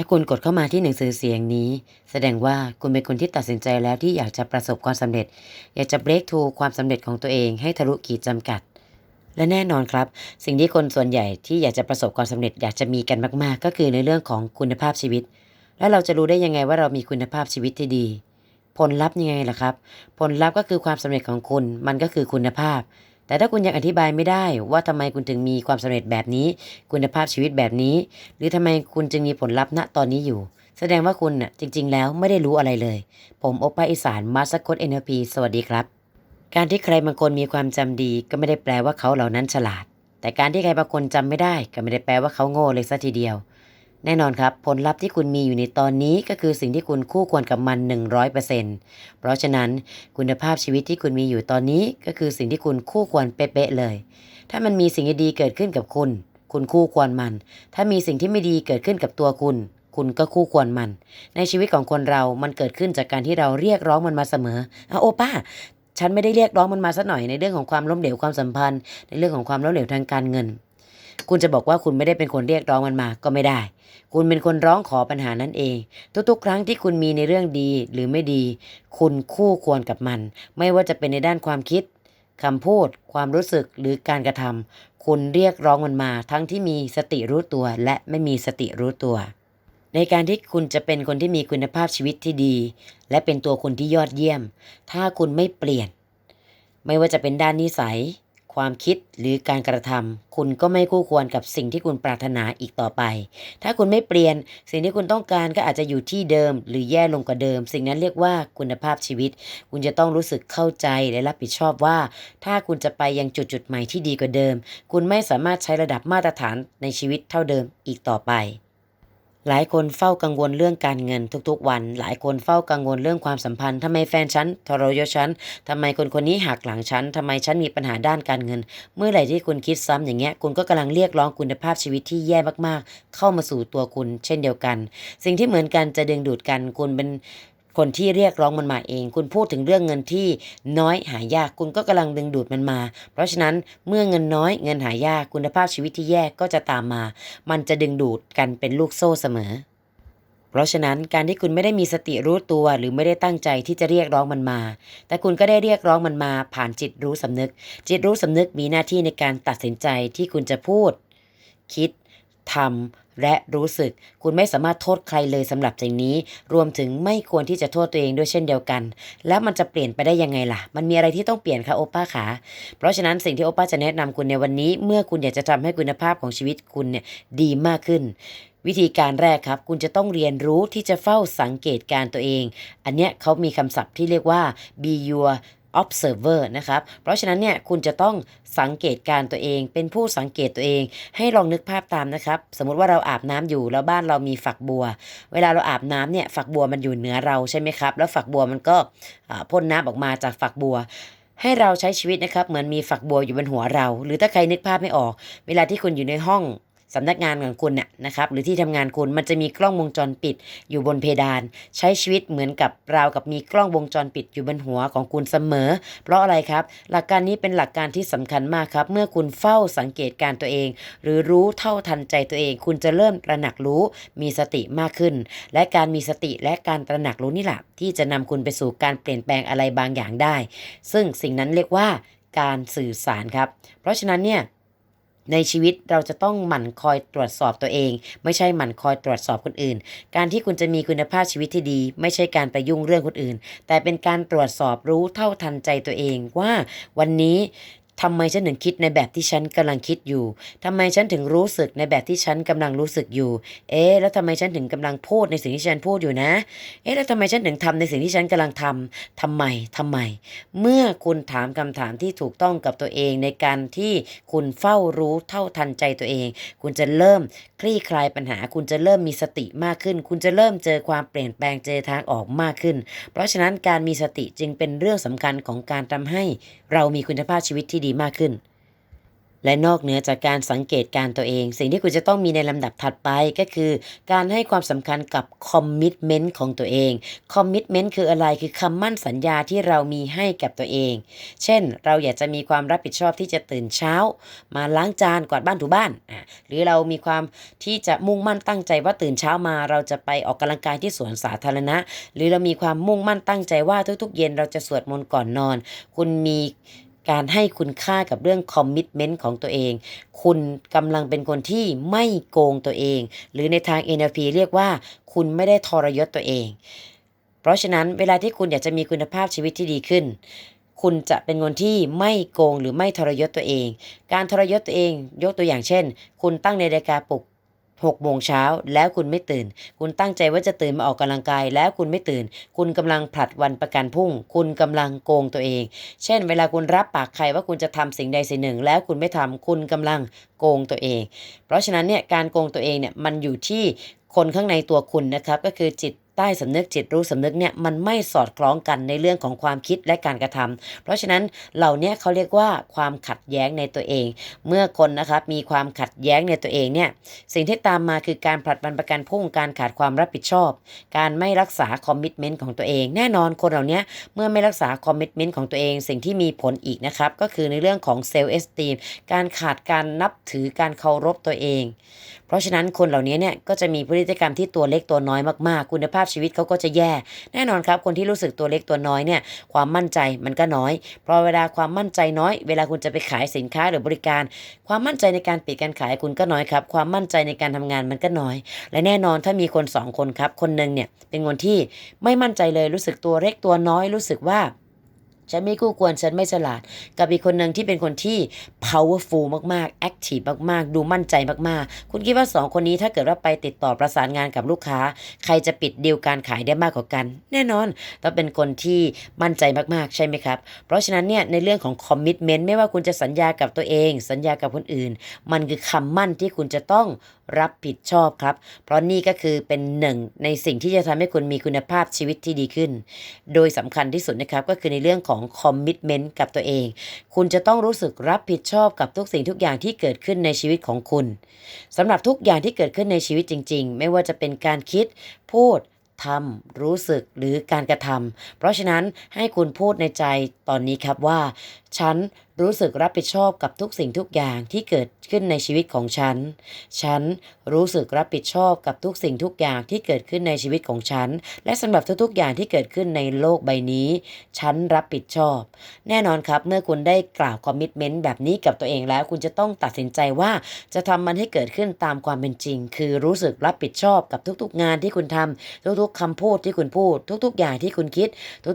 ถ้าคุณกดเข้ามาที่หนังสือเสียงนี้ แสดงว่าคุณเป็นคนที่ตัดสินใจแล้วที่อยากจะประสบความสำเร็จ อยากจะ break through ความสำเร็จของตัวเองให้ทะลุขีดจำกัด และแน่นอนครับ สิ่งที่คนส่วนใหญ่ที่อยากจะประสบความสำเร็จ อยากจะมีกันมาก ๆ ก็คือในเรื่องของคุณภาพชีวิต แล้วเราจะรู้ได้ยังไงว่าเรามีคุณภาพชีวิตที่ดี ผลลัพธ์ยังไงล่ะครับ ผลลัพธ์ก็คือความสำเร็จของคุณ มันก็คือคุณภาพ แต่ถ้าคุณยังอธิบายไม่ได้ว่าทำไมคุณถึงมีความสำเร็จแบบนี้ คุณภาพชีวิตแบบนี้ หรือทำไมคุณจึงมีผลลัพธ์ณตอนนี้อยู่ แสดงว่าคุณน่ะจริง ๆ แล้วไม่ได้รู้อะไรเลย ผมโอปาอีสานมาสคตเอ็นพีสวัสดีครับ การที่ใครบางคนมีความจำดีก็ไม่ได้แปลว่าเขาเหล่านั้นฉลาด แต่การที่ใครบางคนจำไม่ได้ ก็ไม่ได้แปลว่าเขาโง่เลยซะทีเดียว แน่นอนครับ ผลลัพธ์ที่คุณมีอยู่ในตอนนี้ก็คือสิ่งที่คุณคู่ควรกับมัน 100%เพราะฉะนั้นคุณภาพชีวิตที่คุณมีอยู่ตอนนี้ก็คือสิ่งที่คุณคู่ควรเป๊ะๆเลย ถ้ามันมีสิ่งดีๆเกิดขึ้นกับคุณ คุณคู่ควรมัน ถ้ามีสิ่งที่ไม่ดีเกิดขึ้นกับตัวคุณ คุณก็คู่ควรมัน ในชีวิตของคนเรา มันเกิดขึ้นจากการที่เราเรียกร้องมันมาเสมออะโอป้าฉันไม่ได้เรียกร้องมันมาสักหน่อยในเรื่องของความล้มเหลวความสัมพันธ์ ในเรื่องของความล้มเหลวทางการเงิน คุณจะบอกว่าคุณไม่ได้เป็นคนเรียกร้องมันมาก็ไม่ได้ คุณเป็นคนร้องขอปัญหานั้นเอง ทุกๆ ครั้งที่คุณมีในเรื่องดีหรือไม่ดี คุณคู่ควรกับมัน ไม่ว่าจะเป็นในด้านความคิดคำพูด ความรู้สึกหรือการกระทำคุณเรียกร้องมันมา ทั้งที่มีสติรู้ตัวและไม่มีสติรู้ตัว ในการที่คุณจะเป็นคนที่มีคุณภาพชีวิตที่ดี และเป็นตัวคนที่ยอดเยี่ยม ถ้าคุณไม่เปลี่ยน ไม่ว่าจะเป็นด้านนิสัย ความคิดหรือการกระทำคุณก็ไม่คู่ควรกับสิ่งที่คุณปรารถนาอีกต่อไป ถ้าคุณไม่เปลี่ยน สิ่งที่คุณต้องการก็อาจจะอยู่ที่เดิม หรือแย่ลงกว่าเดิม สิ่งนั้นเรียกว่าคุณภาพชีวิต คุณจะต้องรู้สึกเข้าใจและรับผิดชอบว่า ถ้าคุณจะไปยังจุดจุดใหม่ที่ดีกว่าเดิม คุณไม่สามารถใช้ระดับมาตรฐานในชีวิตเท่าเดิมอีกต่อไป หลายคนเฝ้ากังวลเรื่องการเงินทุกๆวัน หลายคนเฝ้ากังวลเรื่องความสัมพันธ์ทำไมแฟนฉันทรยศฉันทำไมคนคนนี้หักหลังฉันทำไมฉันมีปัญหาด้านการเงิน เมื่อไหร่ที่คุณคิดซ้ำอย่างเงี้ยคุณก็กำลังเรียกร้องคุณภาพชีวิตที่แย่มากๆ เข้ามาสู่ตัวคุณ เช่นเดียวกัน สิ่งที่เหมือนกันจะดึงดูดกันคุณเป็น คนที่เรียกร้องมันมาเอง คุณพูดถึงเรื่องเงินที่น้อยหายากคุณก็กำลังดึงดูดมันมา เพราะฉะนั้นเมื่อเงินน้อยเงินหายากคุณภาพชีวิตที่แย่ก็จะตามมา มันจะดึงดูดกันเป็นลูกโซ่เสมอเพราะฉะนั้นการที่คุณไม่ได้มีสติรู้ตัวหรือไม่ได้ตั้งใจที่จะเรียกร้องมันมา แต่คุณก็ได้เรียกร้องมันมาผ่านจิตรู้สำนึก จิตรู้สำนึกมีหน้าที่ในการตัดสินใจที่คุณจะพูด คิดทำ และรู้สึก คุณไม่สามารถโทษใครเลยสำหรับสิ่งนี้ รวมถึงไม่ควรที่จะโทษตัวเองด้วยเช่นเดียวกัน แล้วมันจะเปลี่ยนไปได้ยังไงล่ะ มันมีอะไรที่ต้องเปลี่ยนคะโอป้าขา เพราะฉะนั้นสิ่งที่โอป้าจะแนะนำคุณในวันนี้ เมื่อคุณอยากจะทำให้คุณภาพของชีวิตคุณเนี่ยดีมากขึ้นวิธีการแรกครับ คุณจะต้องเรียนรู้ที่จะเฝ้าสังเกตการตัวเอง อันเนี้ยเขามีคำศัพท์ที่เรียกว่า be your observer นะครับ เพราะฉะนั้นเนี่ยคุณจะต้องสังเกตการตัวเอง เป็นผู้สังเกตตัวเอง ให้ลองนึกภาพตามนะครับ สมมติว่าเราอาบน้ำอยู่แล้วบ้านเรามีฝักบัว เวลาเราอาบน้ำเนี่ยฝักบัวมันอยู่เหนือเราใช่ไหมครับ แล้วฝักบัวมันก็พ่นน้ำออกมาจากฝักบัวให้เราใช้ชีวิตนะครับเหมือนมีฝักบัวอยู่บนหัวเรา หรือถ้าใครนึกภาพไม่ออก เวลาที่คุณอยู่ในห้อง สำนักงานของคุณน่ะนะครับหรือที่ทำงานคุณมันจะมีกล้องวงจรปิดอยู่บนเพดาน ใช้ชีวิตเหมือนกับราวกับมีกล้องวงจรปิดอยู่บนหัวของคุณเสมอ เพราะอะไรครับ หลักการนี้เป็นหลักการที่สำคัญมากครับ เมื่อคุณเฝ้าสังเกตการตัวเอง หรือรู้เท่าทันใจตัวเอง คุณจะเริ่มตระหนักรู้มีสติมากขึ้น และการมีสติและการตระหนักรู้นี่แหละที่จะนำคุณไปสู่การเปลี่ยนแปลงอะไรบางอย่างได้ ซึ่งสิ่งนั้นเรียกว่าการสื่อสารครับ เพราะฉะนั้นเนี่ย ในชีวิตเราจะต้องหมั่นคอยตรวจสอบตัวเอง ไม่ใช่หมั่นคอยตรวจสอบคนอื่น การที่คุณจะมีคุณภาพชีวิตที่ดี ไม่ใช่การไปยุ่งเรื่องคนอื่น แต่เป็นการตรวจสอบรู้เท่าทันใจตัวเองว่าวันนี้ ทำไมฉันถึงคิดในแบบที่ฉันกำลังคิดอยู่ทำไมฉันถึงรู้สึกในแบบที่ฉันกำลังรู้สึกอยู่ เอ๊ะแล้วทำไมฉันถึงกำลังพูดในสิ่งที่ฉันพูดอยู่นะ เอ๊ะแล้วทำไมฉันถึงทำในสิ่งที่ฉันกำลังทำทำไมทำไม เมื่อคุณถามคำถามที่ถูกต้องกับตัวเองในการที่คุณเฝ้ารู้เท่าทันใจตัวเอง คุณจะเริ่มคลี่คลายปัญหา คุณจะเริ่มมีสติมากขึ้น คุณจะเริ่มเจอความเปลี่ยนแปลงเจอทางออกมากขึ้น เพราะฉะนั้นการมีสติจึงเป็นเรื่องสำคัญของการทำให้ เรามีคุณภาพชีวิตที่ดีมากขึ้น และนอกเหนือจากการสังเกตการตัวเอง สิ่งที่คุณจะต้องมีในลำดับถัดไปก็คือ การให้ความสำคัญกับคอมมิ t เมนต์ของตัวเองคอมมิ t เมนต์คืออะไรคือคำมั่นสัญญาที่เรามีให้กับตัวเอง เช่น เราอยากจะมีความรับผิดชอบที่จะตื่นเช้า มาล้างจานกวาดบ้านถูบ้านหรือเรามีความที่จะมุ่งมั่นตั้งใจว่าตื่นเช้ามา เราจะไปออกกำลังกายที่สวนสาธารณะ หรือเรามีความมุ่งมั่นตั้งใจว่าทุกๆ เย็นเราจะสวดมนต์ก่อนนอน คุณมี การให้คุณค่ากับเรื่องคอมมิ t เมนต์ของตัวเอง คุณกำลังเป็นคนที่ไม่โกงตัวเอง หรือในทาง NLP เรียกว่าคุณไม่ได้ทรยศตัวเอง เพราะฉะนั้นเวลาที่คุณอยากจะมีคุณภาพชีวิตที่ดีขึ้น คุณจะเป็นคนที่ไม่โกงหรือไม่ทรยศตัวเอง การทรยศตัวเอง ยกตัวอย่างเช่น คุณตั้งในาฬิกาปลุก 6โมงเช้าแล้วคุณไม่ตื่น คุณตั้งใจว่าจะตื่นมาออกกำลังกายแล้วคุณไม่ตื่น คุณกำลังผลัดวันประกันพรุ่ง คุณกำลังโกงตัวเอง เช่น เวลาคุณรับปากใครว่าคุณจะทำสิ่งใดสิ่งหนึ่ง แล้วคุณไม่ทำคุณกำลังโกงตัวเอง เพราะฉะนั้นเนี่ยการโกงตัวเองเนี่ยมันอยู่ที่คนข้างในตัวคุณนะครับก็คือจิต ใต้สำนึกจิตรู้สำนึกเนี่ยมันไม่สอดคล้องกันในเรื่องของความคิดและการกระทำเพราะฉะนั้นเหล่านี้เขาเรียกว่าความขัดแย้งในตัวเอง เมื่อคนนะครับมีความขัดแย้งในตัวเองเนี่ยสิ่งที่ตามมาคือการผลัดวันประกันพุ่งการขาดความรับผิดชอบ การไม่รักษาคอมมิชเมนต์ของตัวเอง แน่นอนคนเหล่านี้เมื่อไม่รักษาคอมมิชเมนต์ของตัวเอง สิ่งที่มีผลอีกนะครับก็คือในเรื่องของเซลล์เอสตีมการขาดการนับถือการเคารพตัวเอง เพราะฉะนั้นคนเหล่านี้เนี่ยก็จะมีพฤติกรรมที่ตัวเล็กตัวน้อยมากๆ คุณภาพชีวิตเขาก็จะแย่ แน่นอนครับคนที่รู้สึกตัวเล็กตัวน้อยเนี่ยความมั่นใจมันก็น้อย เพราะเวลาความมั่นใจน้อย เวลาคุณจะไปขายสินค้าหรือบริการ ความมั่นใจในการปิดการขายคุณก็น้อยครับ ความมั่นใจในการทำงานมันก็น้อย และแน่นอนถ้ามีคนสองคนครับ คนหนึ่งเนี่ยเป็นคนที่ไม่มั่นใจเลยรู้สึกตัวเล็กตัวน้อยรู้สึกว่า ฉันไม่คู่ควรฉันไม่ฉลาด กับอีกคนหนึ่งที่เป็นคนที่ powerful มากๆ active มากๆ ดูมั่นใจมากๆ คุณคิดว่าสองคนนี้ถ้าเกิดว่าไปติดต่อประสานงานกับลูกค้า ใครจะปิดดีลการขายได้มากกว่ากัน แน่นอนต้องเป็นคนที่มั่นใจมากๆ ใช่ไหมครับ เพราะฉะนั้นเนี่ยในเรื่องของ commitment ไม่ว่าคุณจะสัญญากับตัวเอง สัญญากับคนอื่น มันคือคำมั่นที่คุณจะต้องรับผิดชอบครับ เพราะนี่ก็คือเป็นหนึ่งในสิ่งที่จะทำให้คุณมีคุณภาพชีวิตที่ดีขึ้น โดยสำคัญที่สุดนะครับก็คือในเรื่องของคอมมิชเมนต์กับตัวเอง คุณจะต้องรู้สึกรับผิดชอบกับทุกสิ่งทุกอย่างที่เกิดขึ้นในชีวิตของคุณสำหรับทุกอย่างที่เกิดขึ้นในชีวิตจริง ๆ ไม่ว่าจะเป็นการคิด พูดทำรู้สึกหรือการกระทำเพราะฉะนั้นให้คุณพูดในใจตอนนี้ครับว่าฉันรู้สึกรับผิดชอบกับทุกสิ่งทุกอย่างที่เกิดขึ้นในชีวิตของฉัน ฉันรู้สึกรับผิดชอบกับทุกสิ่งทุกอย่างที่เกิดขึ้นในชีวิตของฉัน และสำหรับทุกๆอย่างที่เกิดขึ้นในโลกใบนี้ ฉันรับผิดชอบ แน่นอนครับเมื่อคุณได้กล่าวคอมมิชเมนต์แบบนี้กับตัวเองแล้ว คุณจะต้องตัดสินใจว่าจะทำมันให้เกิดขึ้นตามความเป็นจริง คือรู้สึกรับผิดชอบกับทุกๆงานที่คุณทำทุกๆคำพูดที่คุณพูด ทุกๆ อย่างที่คุณคิด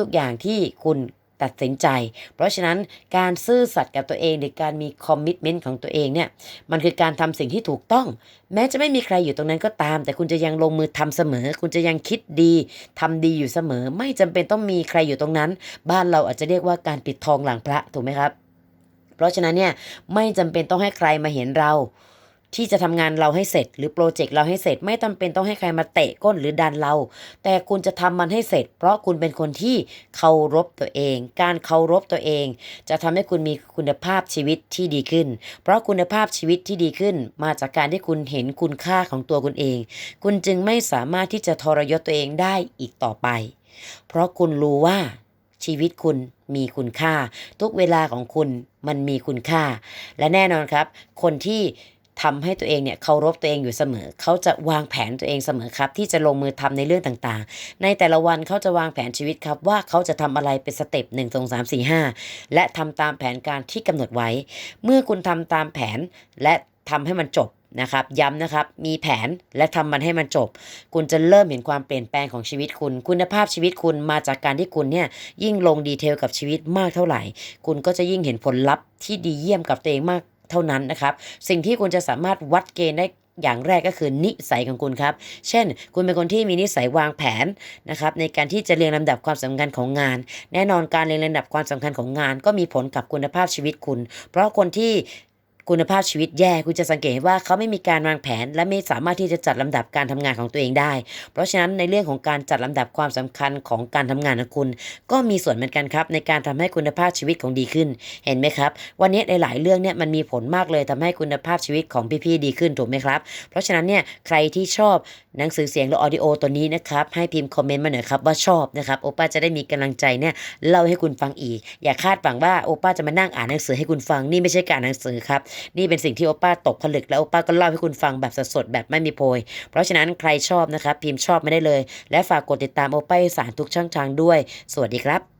ทุกๆ อย่างที่คุณ ตัดสินใจ เพราะฉะนั้นการซื่อสัตย์กับตัวเองหรือการมีคอมมิชเมนต์ของตัวเองเนี่ยมันคือการทำสิ่งที่ถูกต้อง แม้จะไม่มีใครอยู่ตรงนั้นก็ตาม แต่คุณจะยังลงมือทำเสมอ คุณจะยังคิดดีทำดีอยู่เสมอ ไม่จำเป็นต้องมีใครอยู่ตรงนั้น บ้านเราอาจจะเรียกว่าการปิดทองหลังพระถูกไหมครับ เพราะฉะนั้นเนี่ยไม่จำเป็นต้องให้ใครมาเห็นเรา ที่จะทำงานเราให้เสร็จ หรือโปรเจกต์เราให้เสร็จไม่จำเป็นต้องให้ใครมาเตะก้นหรือดันเรา แต่คุณจะทำมันให้เสร็จ เพราะคุณเป็นคนที่เคารพตัวเอง การเคารพตัวเอง จะทำให้คุณมีคุณภาพชีวิตที่ดีขึ้น เพราะคุณภาพชีวิตที่ดีขึ้น มาจากการที่คุณเห็นคุณค่าของตัวคุณเอง คุณจึงไม่สามารถที่จะทรยศตัวเองได้อีกต่อไป เพราะคุณรู้ว่าชีวิตคุณมีคุณค่า ทุกเวลาของคุณมันมีคุณค่า และแน่นอนครับ คนที่ ทำให้ตัวเองเนี่ยเคารพตัวเองอยู่เสมอ เขาจะวางแผนตัวเองเสมอครับ ที่จะลงมือทำในเรื่องต่างๆ ในแต่ละวันเขาจะวางแผนชีวิตครับ ว่าเขาจะทำอะไรเป็นสเต็ปหนึ่งสองสามสี่ห้าและทำตามแผนการที่กำหนดไว้ เมื่อคุณทำตามแผนและทำให้มันจบนะครับย้ำนะครับ มีแผนและทำมันให้มันจบ คุณจะเริ่มเห็นความเปลี่ยนแปลงของชีวิตคุณ คุณภาพชีวิตคุณมาจากการที่คุณเนี่ยยิ่งลงดีเทลกับชีวิตมากเท่าไหร่ คุณก็จะยิ่งเห็นผลลัพธ์ที่ดีเยี่ยมกับตัวเองมาก เท่านั้นนะครับ สิ่งที่คุณจะสามารถวัดเกณฑ์ได้อย่างแรกก็คือนิสัยของคุณครับ เช่น คุณเป็นคนที่มีนิสัยวางแผนนะครับในการที่จะเรียงลำดับความสำคัญของงาน แน่นอนการเรียงลำดับความสำคัญของงาน ก็มีผลกับคุณภาพชีวิตคุณ เพราะคนที่ คุณภาพชีวิตแย่คุณจะสังเกตว่าเขาไม่มีการวางแผน และไม่สามารถที่จะจัดลำดับการทำงานของตัวเองได้ เพราะฉะนั้นในเรื่องของการจัดลำดับความสำคัญของการทำงานของคุณ ก็มีส่วนเหมือนกันครับ ในการทำให้คุณภาพชีวิตของดีขึ้น เห็นไหมครับ วันนี้ในหลายเรื่องเนี่ยมันมีผลมากเลยทำให้คุณภาพชีวิตของพี่ๆดีขึ้นถูกไหมครับ เพราะฉะนั้นเนี่ยใครที่ชอบหนังสือเสียงหรือออดิโอตัวนี้นะครับให้พิมพ์คอมเมนต์มาหน่อยครับว่าชอบนะครับโอป้าจะได้มีกำลังใจเนี่ยเล่าให้คุณฟังอีก อย่าคาดหวังว่าโอป้าจะมานั่งอ่านหนังสือให้คุณฟังนี่ไม่ใช่การหนังสือครับนี่เป็นสิ่งที่โอป้าตกผลึกแล้วโอป้าก็เล่าให้คุณฟังแบบสดๆแบบไม่มีโพย เพราะฉะนั้นใครชอบนะครับพิมพ์ชอบไม่ได้เลย และฝากกดติดตามโอป้าสารทุกช่องทางด้วย สวัสดีครับ